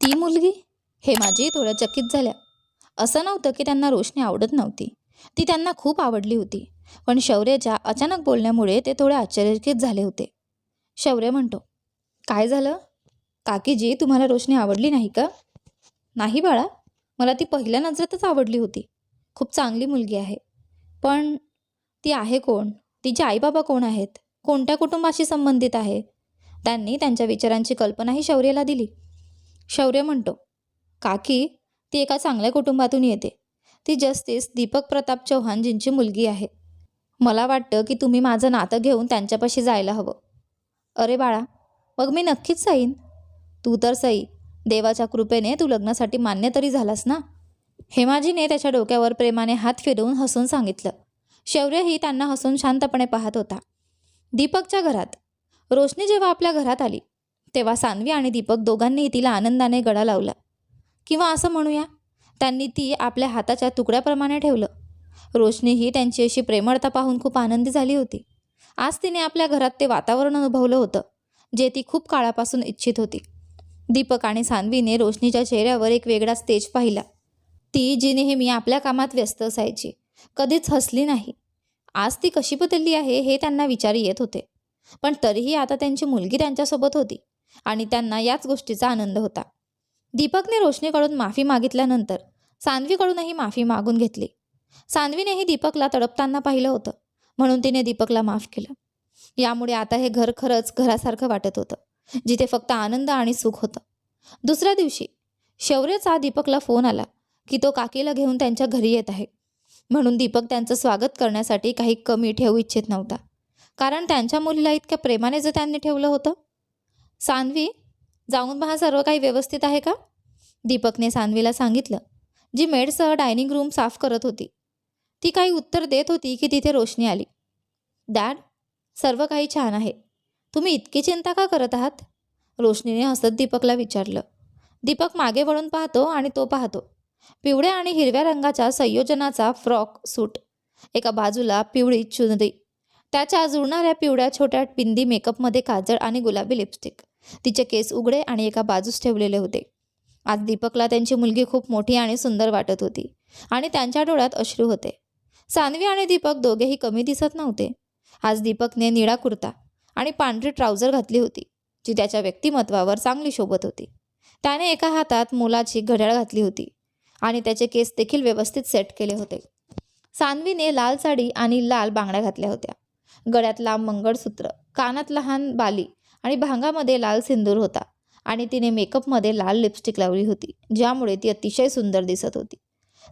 ती मुलगी? हे माझी थोड्या चकित झाल्या. असं नव्हतं की त्यांना रोशनी आवडत नव्हती. ती त्यांना खूप आवडली होती. पण शौर्याच्या अचानक बोलण्यामुळे ते थोडे आश्चर्यचकित झाले होते. शौर्य म्हणतो काय झालं? काकीजी तुम्हाला रोशनी आवडली नाही का? नाही बाळा मला ती पहिल्या नजरेतच आवडली होती. खूप चांगली मुलगी आहे. पण ती आहे कोण? तिचे आईबाबा कोण आहेत? कोणत्या कुटुंबाशी संबंधित आहे? त्यांनी त्यांच्या विचारांची कल्पनाही शौर्याला दिली. शौर्य म्हणतो. काकी ती एका चांगल्या कुटुंबातून येते. ती जस्टिस दीपक प्रताप चव्हाणजींची मुलगी आहे. मला वाटतं की तुम्ही माझं नातं घेऊन त्यांच्यापाशी जायला हवं. अरे बाळा मग मी नक्कीच जाईन. तू तर सई देवाच्या कृपेने तू लग्नासाठी मान्य तरी झालास ना? हेमाजीने त्याच्या डोक्यावर प्रेमाने हात फिरवून हसून सांगितलं. शौर्यही त्यांना हसून शांतपणे पाहत होता. दीपकच्या घरात. रोशनी जेव्हा आपल्या घरात आली तेव्हा सानवी आणि दीपक दोघांनीही तिला आनंदाने गळा लावला. किंवा असं म्हणूया त्यांनी ती आपल्या हाताच्या तुकड्याप्रमाणे ठेवलं. रोशनीही त्यांची अशी प्रेमळता पाहून खूप आनंदी झाली होती. आज तिने आपल्या घरात ते वातावरण अनुभवलं होतं जे ती खूप काळापासून इच्छित होती. दीपक आणि सानवीने रोशनीच्या चेहऱ्यावर एक वेगळाच तेज पाहिला. ती जी नेहमी आपल्या कामात व्यस्त असायची कधीच हसली नाही. आज ती कशी बदलली आहे हे त्यांना विचार येत होते. पण तरीही आता त्यांची मुलगी त्यांच्यासोबत होती. आणि त्यांना याच गोष्टीचा आनंद होता. दीपकने रोशनीकडून माफी मागितल्यानंतर सान्वीकडूनही माफी मागून घेतली. सान्वीनेही दीपकला तडपताना पाहिलं होतं म्हणून तिने दीपकला माफ केलं. यामुळे आता हे घर खरंच घरासारखं वाटत होतं जिथे फक्त आनंद आणि सुख होतं. दुसऱ्या दिवशी शौर्यचा दीपकला फोन आला की तो काकीला घेऊन त्यांच्या घरी येत आहे. म्हणून दीपक त्यांचं स्वागत करण्यासाठी काही कमी ठेवू इच्छित नव्हता. कारण त्यांच्या मुलीला इतक्या प्रेमाने जर त्यांनी ठेवलं होतं सान्वी जाऊन पहा सर्व काही व्यवस्थित आहे का? दीपकने सान्वीला सांगितलं जी मेडसह डायनिंग रूम साफ करत होती. ती काही उत्तर देत होती की तिथे रोशनी आली. डॅड सर्व काही छान आहे. तुम्ही इतकी चिंता का करत आहात? रोशनीने हसत दीपकला विचारलं. दीपक मागे वळून पाहतो आणि तो पाहतो. पिवळ्या आणि हिरव्या रंगाच्या संयोजनाचा फ्रॉक सूट. एका बाजूला पिवळी चुनरी. त्याच्या जुळणाऱ्या पिवळ्या छोट्या पिंदी मेकअपमध्ये काजळ आणि गुलाबी लिपस्टिक. तिचे केस उघडे आणि एका बाजूस ठेवलेले होते. आज दीपकला त्यांची मुलगी खूप मोठी आणि सुंदर वाटत होती आणि त्यांच्या डोळ्यात अश्रू होते. सानवी आणि दीपक दोघेही कमी दिसत नव्हते. आज दीपकने निळा कुर्ता आणि पांढरी ट्राउझर घातली होती जी त्याच्या व्यक्तिमत्वावर चांगली शोभत होती. त्याने एका हातात मुलाची घड्याळ घातली होती आणि त्याचे केस देखील व्यवस्थित सेट केले होते. सानवीने लाल साडी आणि लाल बांगड्या घातल्या होत्या. गळ्यात लांब मंगळसूत्र कानात लहान बाली आणि भांगामध्ये लाल सिंदूर होता आणि तिने मेकअपमध्ये लाल लिपस्टिक लावली होती ज्यामुळे ती अतिशय सुंदर दिसत होती.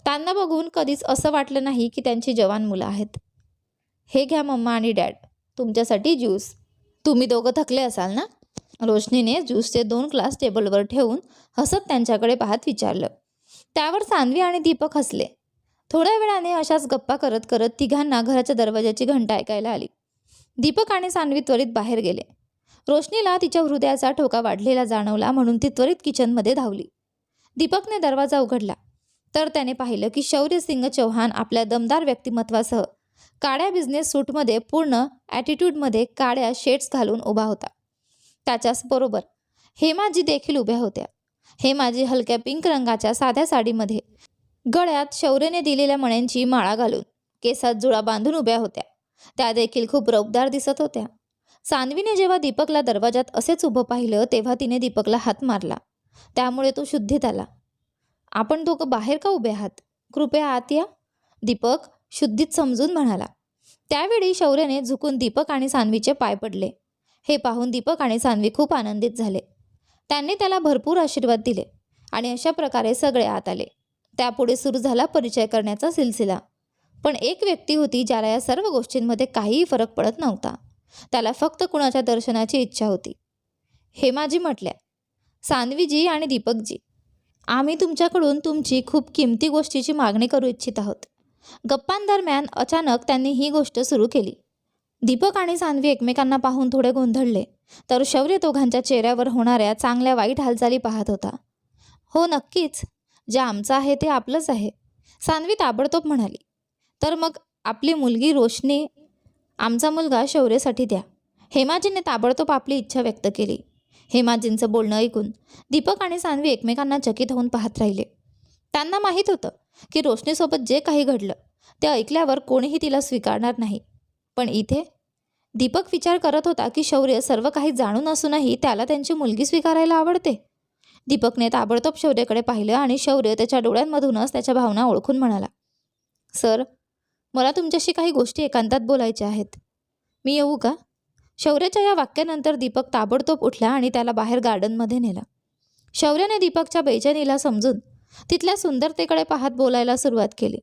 त्यांना बघून कधीच असं वाटलं नाही की त्यांची जवान मुलं आहेत. हे घ्या मम्मा आणि डॅड तुमच्यासाठी ज्यूस. तुम्ही दोघं थकले असाल ना? रोशनीने ज्यूसचे दोन ग्लास टेबलवर ठेवून हसत त्यांच्याकडे पाहत विचारलं. त्यावर सान्वी आणि दीपक हसले. थोड्या वेळाने अशाच गप्पा करत करत तिघांना घराच्या दरवाजाची घंटा ऐकायला आली. दीपक आणि सान्वी त्वरित बाहेर गेले. रोशनीला तिच्या हृदयाचा ठोका वाढलेला जाणवला म्हणून ती त्वरित किचनमध्ये धावली. दीपकने दरवाजा उघडला. तर त्याने पाहिलं की शौर्यसिंग चौहान आपल्या दमदार व्यक्तिमत्वासह काळ्या बिझनेस सूटमध्ये पूर्ण ॲटिट्यूडमध्ये काळ्या शेड्स घालून उभा होता. त्याच्याच बरोबर हेमाजी देखील उभ्या होत्या. हेमाजी हलक्या पिंक रंगाच्या साध्या साडीमध्ये गळ्यात शौर्यने दिलेल्या मण्यांची माळा घालून केसात जुळा बांधून उभ्या होत्या. त्या देखील खूप रौबदार दिसत होत्या. सानवीने जेव्हा दीपकला दरवाजात असेच उभं पाहिलं तेव्हा तिने दीपकला हात मारला. त्यामुळे तो शुद्धीत आला. आपण दोघं बाहेर का उभे आहात? कृपया आत या. दीपक शुद्धीत समजून म्हणाला. त्यावेळी शौर्यने झुकून दीपक आणि सानवीचे पाय पडले. हे पाहून दीपक आणि सानवी खूप आनंदित झाले. त्यांनी त्याला भरपूर आशीर्वाद दिले आणि अशा प्रकारे सगळे आत आले. त्यापुढे सुरू झाला परिचय करण्याचा सिलसिला. पण एक व्यक्ती होती ज्याला या सर्व गोष्टींमध्ये काहीही फरक पडत नव्हता. त्याला फक्त कुणाच्या दर्शनाची इच्छा होती. हेमाजी म्हटल्या सानवीजी आणि दीपकजी आम्ही तुमच्याकडून तुमची खूप किमती गोष्टीची मागणी करू इच्छित आहोत. गप्पांदरम्यान अचानक त्यांनी ही गोष्ट सुरू केली. दीपक आणि सानवी एकमेकांना पाहून थोडे गोंधळले तर शौर्य दोघांच्या चेहऱ्यावर होणाऱ्या चांगल्या वाईट हालचाली पाहत होता. हो नक्कीच. जे आमचं आहे ते आपलंच आहे. सानवी ताबडतोब म्हणाली तर मग आपली मुलगी रोशनी आमचा मुलगा शौर्यसाठी द्या. हेमाजीने ताबडतोब आपली इच्छा व्यक्त केली. हेमाजींचं बोलणं ऐकून दीपक आणि सानवी एकमेकांना चकित होऊन पाहत राहिले. त्यांना माहीत होतं की रोशनीसोबत जे काही घडलं ते ऐकल्यावर कोणीही तिला स्वीकारणार नाही. पण इथे दीपक विचार करत होता की शौर्य सर्व काही जाणून असूनही त्याला त्यांची मुलगी स्वीकारायला आवडते. दीपकने ताबडतोब शौर्यकडे पाहिलं आणि शौर्य त्याच्या डोळ्यांमधूनच त्याच्या भावना ओळखून म्हणाला सर मला तुमच्याशी काही गोष्टी एकांतात बोलायच्या आहेत. मी येऊ का? शौर्याच्या या वाक्यानंतर दीपक ताबडतोब उठला आणि त्याला बाहेर गार्डनमध्ये नेला. शौर्याने दीपकच्या बेचैनीला समजून तिथल्या सुंदरतेकडे पाहत बोलायला सुरुवात केली.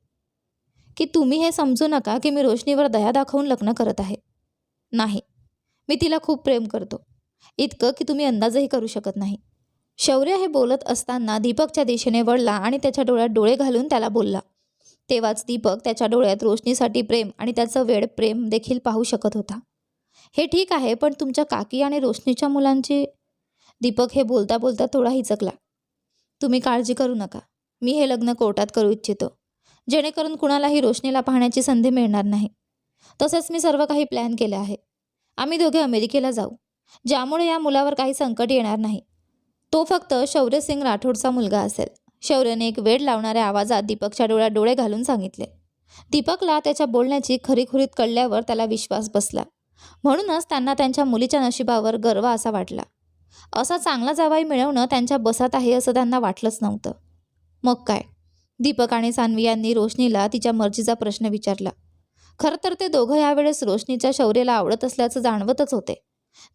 की तुम्ही हे समजू नका की मी रोशनीवर दया दाखवून लग्न करत आहे. नाही मी तिला खूप प्रेम करतो. इतकं की तुम्ही अंदाजही करू शकत नाही. शौर्य हे बोलत असताना दीपकच्या दिशेने वळला आणि त्याच्या डोळ्यात डोळे घालून त्याला बोलला तेव्हाच दीपक त्याच्या डोळ्यात रोशनीसाठी प्रेम आणि त्याचं वेळ प्रेम देखील पाहू शकत होता. हे ठीक आहे पण तुमच्या काकी आणि रोशनीच्या मुलांची दीपक हे बोलता बोलता थोडा हिचकला. तुम्ही काळजी करू नका. मी हे लग्न कोर्टात करू इच्छितो. जेणेकरून कुणालाही रोशनीला पाहण्याची संधी मिळणार नाही. तसंच मी सर्व काही प्लॅन केलं आहे. आम्ही दोघे अमेरिकेला जाऊ. ज्यामुळे या मुलावर काही संकट येणार नाही. तो फक्त शौर्य सिंग राठोडचा मुलगा असेल. शौर्यने एक वेळ लावणाऱ्या आवाजात दीपकच्या डोळ्यात डोळे घालून सांगितले. दीपकला त्याच्या बोलण्याची खरीखुरीत कळल्यावर त्याला विश्वास बसला. म्हणूनच त्यांना त्यांच्या मुलीच्या नशिबावर गर्व असा वाटला. असा चांगला जावाई मिळवणं त्यांच्या बसात आहे असं त्यांना वाटलंच नव्हतं. मग काय? दीपक आणि सान्वी यांनी रोशनीला तिच्या मर्जीचा प्रश्न विचारला. खरं तर ते दोघं यावेळेस रोशनीच्या शौर्याला आवडत असल्याचं जाणवतच होते.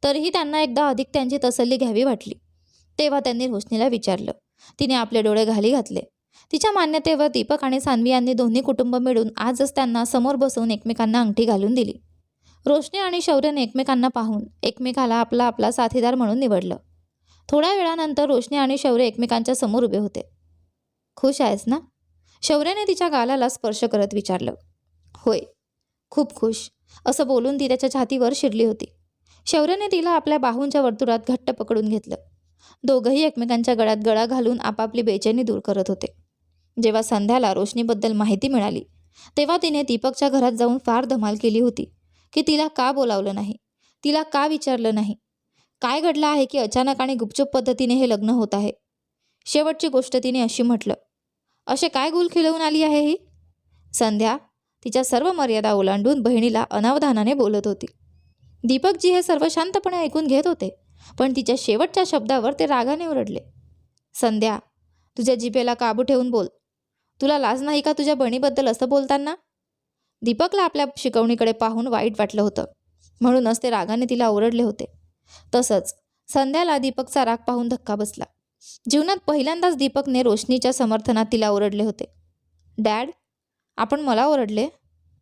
तरीही त्यांना एकदा अधिक त्यांची तसल्ली घ्यावी वाटली. तेव्हा त्यांनी रोशनीला विचारलं. तिने आपले डोळे घाली घातले. तिच्या मान्यतेवर दीपक आणि सान्वी यांनी दोन्ही कुटुंब मिळून आजच त्यांना समोर बसवून एकमेकांना अंगठी घालून दिली. रोशनी आणि शौर्यने एकमेकांना पाहून एकमेकाला आपला आपला साथीदार म्हणून निवडलं. थोड्या वेळानंतर रोशनी आणि शौर्य एकमेकांच्या समोर उभे होते. खुश आहेस ना? शौर्यने तिच्या गालाला स्पर्श करत विचारलं. होय. खूप खुश. असं बोलून ती त्याच्या छातीवर शिरली होती. शौर्यने तिला आपल्या बाहूंच्या वर्तुळात घट्ट पकडून घेतलं. दोघंही एकमेकांच्या गळ्यात गळा घालून आपापली बेचैनी दूर करत होते. जेव्हा संध्याला रोशनीबद्दल माहिती मिळाली तेव्हा तिने दीपकच्या घरात जाऊन फार धमाल केली होती की तिला का बोलावलं नाही तिला का विचारलं नाही? काय घडलं आहे की अचानक आणि गुपचूप पद्धतीने हे लग्न होत आहे? शेवटची गोष्ट तिने अशी म्हटलं असे काय गुल खिलवून आली आहे ही? संध्या तिच्या सर्व मर्यादा ओलांडून बहिणीला अनावधानाने बोलत होती. दीपकजी हे सर्व शांतपणे ऐकून घेत होते पण तिच्या शेवटच्या शब्दावर ते रागाने ओरडले. संध्या तुझ्या जिभेला काबू ठेवून बोल. तुला लाज नाही का तुझ्या बहिणीबद्दल असं बोलताना? दीपकला आपल्या शिकवणीकडे पाहून वाईट वाटलं होतं. म्हणूनच ते रागाने तिला ओरडले होते. तसंच संध्याला दीपकचा राग पाहून धक्का बसला. जीवनात पहिल्यांदाच दीपकने रोशनीच्या समर्थनात तिला ओरडले होते. डॅड आपण मला ओरडले?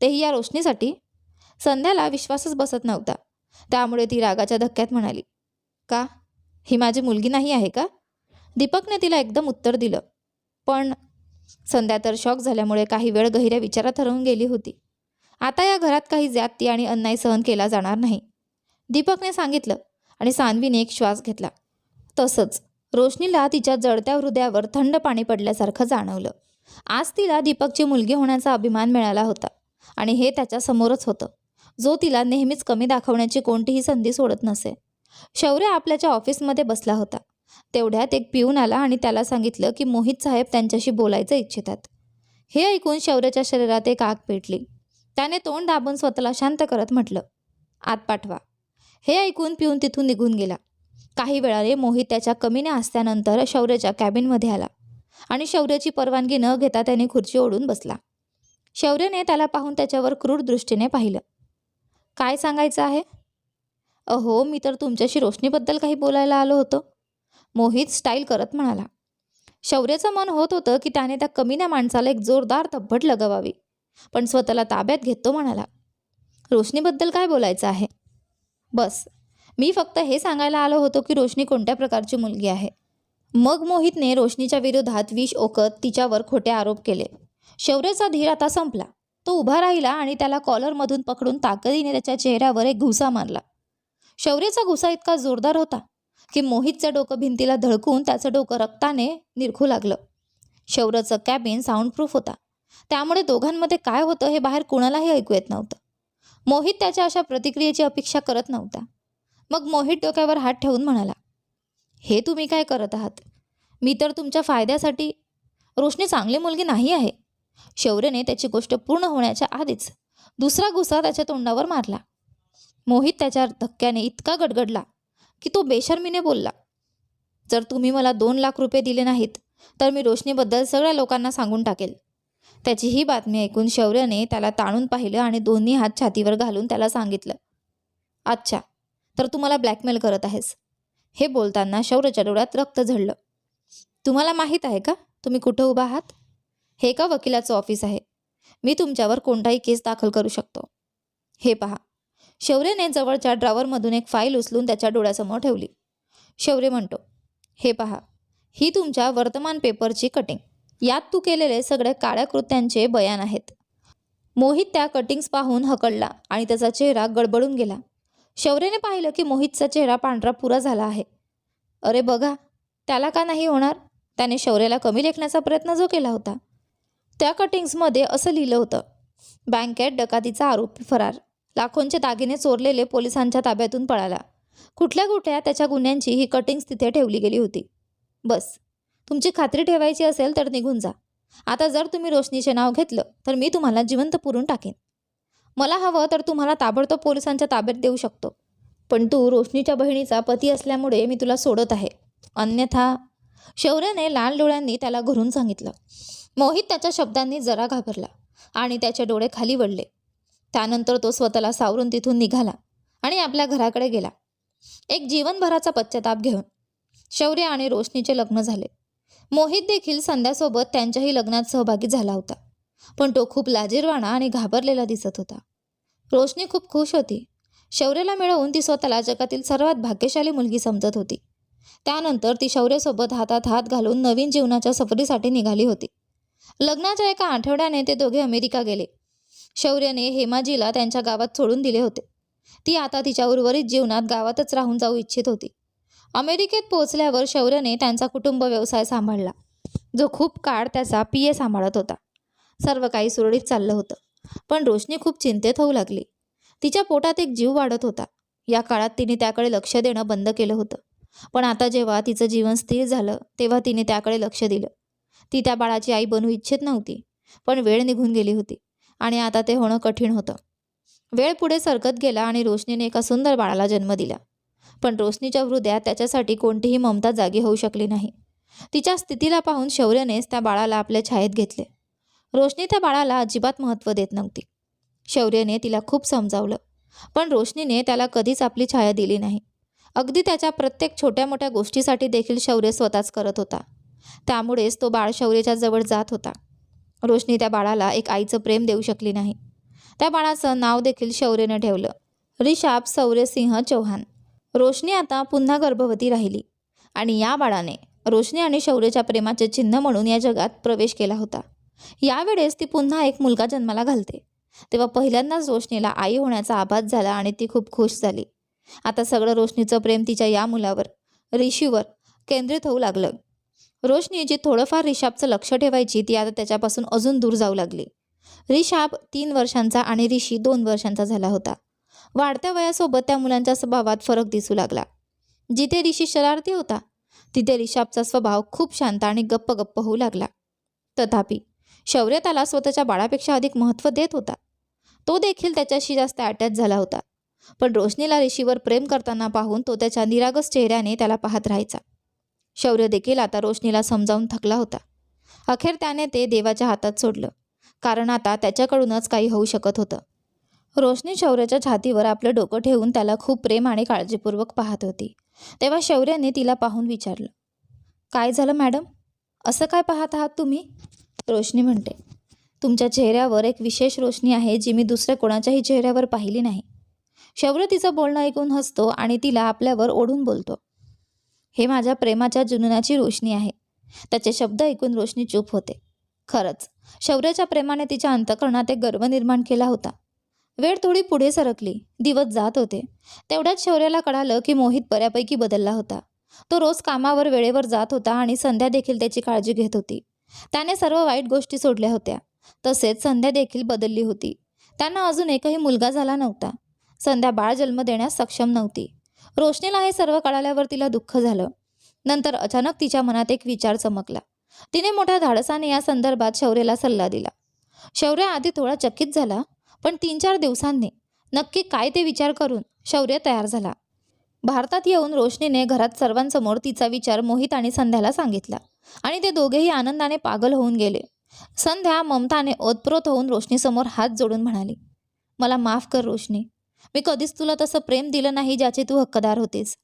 तेही या रोशनीसाठी? संध्याला विश्वासच बसत नव्हता. त्यामुळे ती रागाच्या धक्क्यात म्हणाली. का? ही माझी मुलगी नाही आहे का? दीपकने तिला एकदम उत्तर दिलं. पण संध्या तर शॉक झाल्यामुळे काही वेळ गहिऱ्या विचारात हरवून गेली होती. आता या घरात काही जाती आणि अन्याय सहन केला जाणार नाही. दीपकने सांगितलं आणि सानवीने एक श्वास घेतला. तसंच रोशनीला तिच्या जळत्या हृदयावर थंड पाणी पडल्यासारखं जाणवलं. आज तिला दीपकची मुलगी होण्याचा अभिमान मिळाला होता आणि हे त्याच्यासमोरच होतं. जो तिला नेहमीच कमी दाखवण्याची कोणतीही संधी सोडत नसे. शौर्य आपल्याच्या ऑफिसमध्ये बसला होता. तेवढ्यात एक पिऊन आला आणि त्याला सांगितलं की मोहित साहेब त्यांच्याशी बोलायचं इच्छितात. हे ऐकून शौर्याच्या शरीरात एक आग पेटली. त्याने तोंड दाबून स्वतःला शांत करत म्हटलं आत पाठवा. हे ऐकून पिऊन तिथून निघून गेला. काही वेळाने मोहित त्याच्या कमीने असल्यानंतर शौर्याच्या कॅबिनमध्ये आला आणि शौर्याची परवानगी न घेता त्याने खुर्ची ओढून बसला. शौर्यने त्याला पाहून त्याच्यावर क्रूर दृष्टीने पाहिलं. काय सांगायचं आहे? अहो मी तर तुमच्याशी रोशनीबद्दल काही बोलायला आलो होतो. मोहित स्टाईल करत म्हणाला. शौर्याचं मन होत होतं की त्याने त्या कमीन्या माणसाला एक जोरदार तब्बट लगावावी. पण स्वतःला ताब्यात घेतो म्हणाला. रोशनीबद्दल काय बोलायचं आहे? बस मी फक्त हे सांगायला आलो होतो की रोशनी कोणत्या प्रकारची मुलगी आहे. मग मोहितने रोशनीच्या विरोधात विष ओकत तिच्यावर खोटे आरोप केले. शौर्याचा धीर आता संपला. तो उभा राहिला आणि त्याला कॉलरमधून पकडून ताकदीने त्याच्या चेहऱ्यावर एक घुसा मारला. शौर्यचा घुसा इतका जोरदार होता की मोहितचं डोकं भिंतीला धडकून त्याचं डोकं रक्ताने निरखू लागलं. शौर्यचं कॅबिन साऊंडप्रूफ होता. त्यामुळे दोघांमध्ये काय होतं हे बाहेर कुणालाही ऐकू येत नव्हतं. मोहित त्याच्या अशा प्रतिक्रियेची अपेक्षा करत नव्हता. मग मोहित डोक्यावर हात ठेवून म्हणाला हे तुम्ही काय करत आहात? मी तर तुमच्या फायद्यासाठी रोशनी चांगली मुलगी नाही आहे. शौर्यने त्याची गोष्ट पूर्ण होण्याच्या आधीच दुसरा गुस्सा त्याच्या तोंडावर मारला. मोहित त्याच्या धक्क्याने इतका गडगडला की तो बेशर्मीने बोलला जर तुम्ही मला दोन लाख रुपये दिले नाहीत तर मी रोशनीबद्दल सगळ्या लोकांना सांगून टाकेल. त्याची ही बातमी ऐकून शौर्यने त्याला ताणून पाहिलं आणि दोन्ही हात छातीवर घालून त्याला सांगितलं अच्छा तर तू मला ब्लॅकमेल करत आहेस. हे बोलताना शौर्यच्या डोळ्यात रक्त झडलं. तुम्हाला माहीत आहे का? तुम्ही कुठं उभा आहात? हे का वकिलाचं ऑफिस आहे. मी तुमच्यावर कोणताही केस दाखल करू शकतो. हे पहा शौर्यने जवळच्या ड्रॉवरमधून एक फाईल उचलून त्याच्या डोळ्यासमोर ठेवली. शौर्य म्हणतो हे पहा ही तुमच्या वर्तमान पेपरची कटिंग. यात तू केलेले सगळे काळ्या कृत्यांचे बयान आहेत. मोहित त्या कटिंग्स पाहून हकडला आणि त्याचा चेहरा गडबडून गेला. शौर्यने पाहिलं की मोहितचा चेहरा पांढरा पुरा झाला आहे. अरे बघा त्याला का नाही होणार? त्याने शौर्याला कमी लेखण्याचा प्रयत्न जो केला होता. त्या कटिंग्समध्ये असं लिहिलं होतं बँकेत डकातीचा आरोपी फरार. लाखोंचे दागिने चोरलेले पोलिसांच्या ताब्यातून पळाला. कुठल्या कुठल्या त्याच्या गुन्ह्यांची ही कटिंग्स तिथे ठेवली गेली होती. बस. तुमची खात्री ठेवायची असेल तर निघून जा. आता जर तुम्ही रोशनीचे नाव घेतलं तर मी तुम्हाला जिवंत पुरून टाकेन. मला हवं तर तुम्हाला ताबडतोब पोलिसांच्या ताब्यात देऊ शकतो. पण तू रोशनीच्या बहिणीचा पती असल्यामुळे मी तुला सोडत आहे. अन्यथा शौर्याने लाल डोळ्यांनी त्याला घरून सांगितलं. मोहित त्याच्या शब्दांनी जरा घाबरला आणि त्याचे डोळे खाली वळले. त्यानंतर तो स्वतःला सावरून तिथून निघाला आणि आपल्या घराकडे गेला. एक जीवनभराचा पश्चाताप घेऊन शौर्य आणि रोशनीचे लग्न झाले. मोहित देखील संध्यासोबत त्यांच्याही लग्नात सहभागी झाला होता पण तो खूप लाजीरवाणा आणि घाबरलेला दिसत होता. रोशनी खूप खुश होती. शौर्यला मिळवून ती स्वतःला जगातील सर्वात भाग्यशाली मुलगी समजत होती. त्यानंतर ती शौर्यसोबत हातात हात घालून नवीन जीवनाच्या सफरीसाठी निघाली होती. लग्नाच्या एका आठवड्याने ते दोघे अमेरिका गेले. शौर्यने हेमाजीला त्यांच्या गावात सोडून दिले होते. ती आता तिच्या उर्वरित जीवनात गावातच राहून जाऊ इच्छित होती. अमेरिकेत पोहोचल्यावर शौर्यने त्यांचा कुटुंब व्यवसाय सांभाळला जो खूप काळ त्याचा पी ए सांभाळत होता. सर्व काही सुरळीत चाललं होतं पण रोशनी खूप चिंतेत होऊ लागली. तिच्या पोटात एक जीव वाढत होता. या काळात तिने त्याकडे लक्ष देणं बंद केलं होतं. पण आता जेव्हा तिचं जीवन स्थिर झालं तेव्हा तिने त्याकडे लक्ष दिलं. ती त्या बाळाची आई बनू इच्छित नव्हती पण वेळ निघून गेली होती. आणि आता ते होणं कठीण होतं. वेळ पुढे सरकत गेला आणि रोशनीने एका सुंदर बाळाला जन्म दिला. पण रोशनीच्या हृदयात त्याच्यासाठी कोणतीही ममता जागी होऊ शकली नाही. तिच्या स्थितीला पाहून शौर्यनेच त्या बाळाला आपल्या छायेत घेतले. रोशनी त्या बाळाला अजिबात महत्त्व देत नव्हती. शौर्यने तिला खूप समजावलं. पण रोशनीने त्याला कधीच आपली छाया दिली नाही. अगदी त्याच्या प्रत्येक छोट्या मोठ्या गोष्टीसाठी देखील शौर्य स्वतःच करत होता. त्यामुळेच तो बाळ शौर्याच्या जवळ जात होता. रोशनी त्या बाळाला एक आईचं प्रेम देऊ शकली नाही. त्या बाळाचं नाव देखील शौर्यनं ठेवलं. रिशाब सौर्यसिंह चौहान. रोशनी आता पुन्हा गर्भवती राहिली आणि या बाळाने रोशनी आणि शौर्यच्या प्रेमाचे चिन्ह म्हणून या जगात प्रवेश केला होता. यावेळेस ती पुन्हा एक मुलगा जन्माला घालते. तेव्हा पहिल्यांदाच रोशनीला आई होण्याचा आभास झाला आणि ती खूप खुश झाली. आता सगळं रोशनीचं प्रेम तिच्या या मुलावर ऋषीवर केंद्रित होऊ लागलं. रोशनी जी थोडंफार रिषाबचं लक्ष ठेवायची ती आता त्याच्यापासून अजून दूर जाऊ लागली. रिषाब तीन वर्षांचा आणि ऋषी दोन वर्षांचा झाला होता. वाढत्या वयासोबत त्या मुलांच्या स्वभावात फरक दिसू लागला. जिथे ऋषी शरारती होता तिथे रिषाबचा स्वभाव खूप शांत आणि गप्प गप्प होऊ लागला. तथापि शौर्य त्याला स्वतःच्या बाळापेक्षा अधिक महत्त्व देत होता. तो देखील त्याच्याशी जास्त अटॅच झाला होता. पण रोशनीला ऋषीवर प्रेम करताना पाहून तो त्याच्या निरागस चेहऱ्याने त्याला पाहत राहायचा. शौर्य देखील आता रोशनीला समजावून थकला होता. अखेर त्याने ते देवाच्या हातात सोडलं कारण आता त्याच्याकडूनच काही होऊ शकत होतं. रोशनी शौर्याच्या छातीवर आपलं डोकं ठेवून त्याला खूप प्रेम आणि काळजीपूर्वक पाहत होती. तेव्हा शौर्याने तिला पाहून विचारलं काय झालं मॅडम? असं काय पाहत आहात तुम्ही? रोशनी म्हणते तुमच्या चेहऱ्यावर एक विशेष रोशनी आहे जी मी दुसऱ्या कोणाच्याही चेहऱ्यावर पाहिली नाही. शौर्य तिचं बोलणं ऐकून हसतो आणि तिला आपल्यावर ओढून बोलतो. हे माझ्या प्रेमाच्या जुनूनाची रोशनी आहे. त्याचे शब्द ऐकून रोशनी चूप होते. खरंच शौर्याच्या प्रेमाने तिच्या अंतकरणात एक गर्व निर्माण केला होता. वेळ थोडी पुढे सरकली दिवस जात होते. तेवढ्यात शौर्याला कळालं की मोहित बऱ्यापैकी बदलला होता. तो रोज कामावर वेळेवर जात होता आणि संध्या देखील त्याची काळजी घेत होती. त्याने सर्व वाईट गोष्टी सोडल्या होत्या. तसेच संध्या देखील बदलली होती. त्यांना अजून एकही मुलगा झाला नव्हता. संध्या बाळ जन्म देण्यास सक्षम नव्हती. रोशनीला हे सर्व कळाल्यावर तिला दुःख झालं. नंतर अचानक तिच्या मनात एक विचार चमकला. तिने मोठ्या धाडसाने या संदर्भात शौर्यला सल्ला दिला. शौर्य आधी थोडा चकित झाला पण तीन चार दिवसांनी नक्की काय ते विचार करून शौर्य तयार झाला. भारतात येऊन रोशनीने घरात सर्वांसमोर तिचा विचार मोहित आणि संध्याला सांगितला आणि ते दोघेही आनंदाने पागल होऊन गेले. संध्या ममताने ओतप्रोत होऊन रोशनीसमोर हात जोडून म्हणाली मला माफ कर रोशनी. मी कधीच तुला तसं प्रेम दिलं नाही ज्याचे तू हक्कदार होतीस.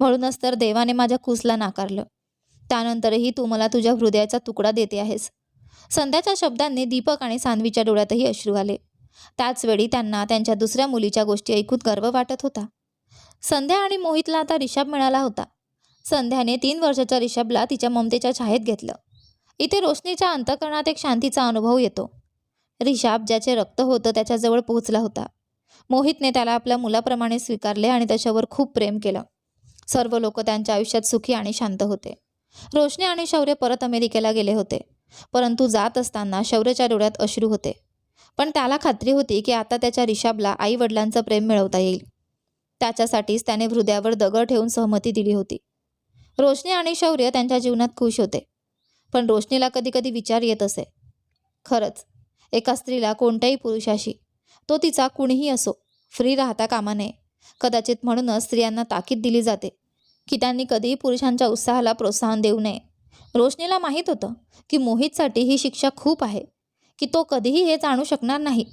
म्हणूनच तर देवाने माझ्या कुसला नाकारलं. त्यानंतरही तू मला तुझ्या हृदयाचा तुकडा देते आहेस. संध्याच्या शब्दांनी दीपक आणि सान्वीच्या डोळ्यातही अश्रू आले. त्याचवेळी त्यांना त्यांच्या दुसऱ्या मुलीच्या गोष्टी ऐकून गर्व वाटत होता. संध्या आणि मोहितला आता रिषभ मिळाला होता. संध्याने तीन वर्षाच्या रिषभला तिच्या ममतेच्या छायेत घेतलं. इथे रोशनीच्या अंतकरणात एक शांतीचा अनुभव येतो. रिषाब ज्याचे रक्त होतं त्याच्याजवळ पोहोचला होता. मोहितने त्याला आपल्या मुलाप्रमाणे स्वीकारले आणि त्याच्यावर खूप प्रेम केलं. सर्व लोक त्यांच्या आयुष्यात सुखी आणि शांत होते. रोशनी आणि शौर्य परत अमेरिकेला गेले होते. परंतु जात असताना शौर्यच्या डोळ्यात अश्रू होते. पण त्याला खात्री होती की आता त्याच्या रिषाबला आई वडिलांचं प्रेम मिळवता येईल. त्याच्यासाठीच त्याने हृदयावर दगड ठेवून सहमती दिली होती. रोशनी आणि शौर्य त्यांच्या जीवनात खुश होते. पण रोशनीला कधी कधी विचार येत असे. खरंच एका स्त्रीला कोणत्याही पुरुषाशी तो तिचा कुणीही असो फ्री राहता कामा नये. कदाचित म्हणूनच स्त्रियांना ताकीद दिली जाते की त्यांनी कधीही पुरुषांच्या उत्साहाला प्रोत्साहन देऊ नये. रोशनीला माहीत होतं की मोहितसाठी ही शिक्षा खूप आहे की तो कधीही हे जाणू शकणार नाही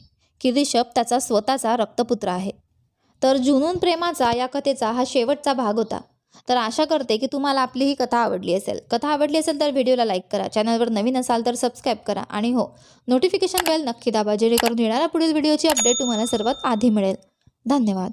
की रिषभ त्याचा स्वतःचा रक्तपुत्र आहे. तर जुनून प्रेमाचा या कथेचा हा शेवटचा भाग होता. तर आशा करते की तुम्हाला आपली ही कथा आवडली असेल. कथा आवडली असेल तर व्हिडिओला लाईक करा चॅनलवर नवीन असाल तर सबस्क्राईब करा आणि हो नोटिफिकेशन बेल नक्की दाबा जेणेकरून येणाऱ्या पुढील व्हिडिओची अपडेट तुम्हाला सर्वात आधी मिळेल. धन्यवाद.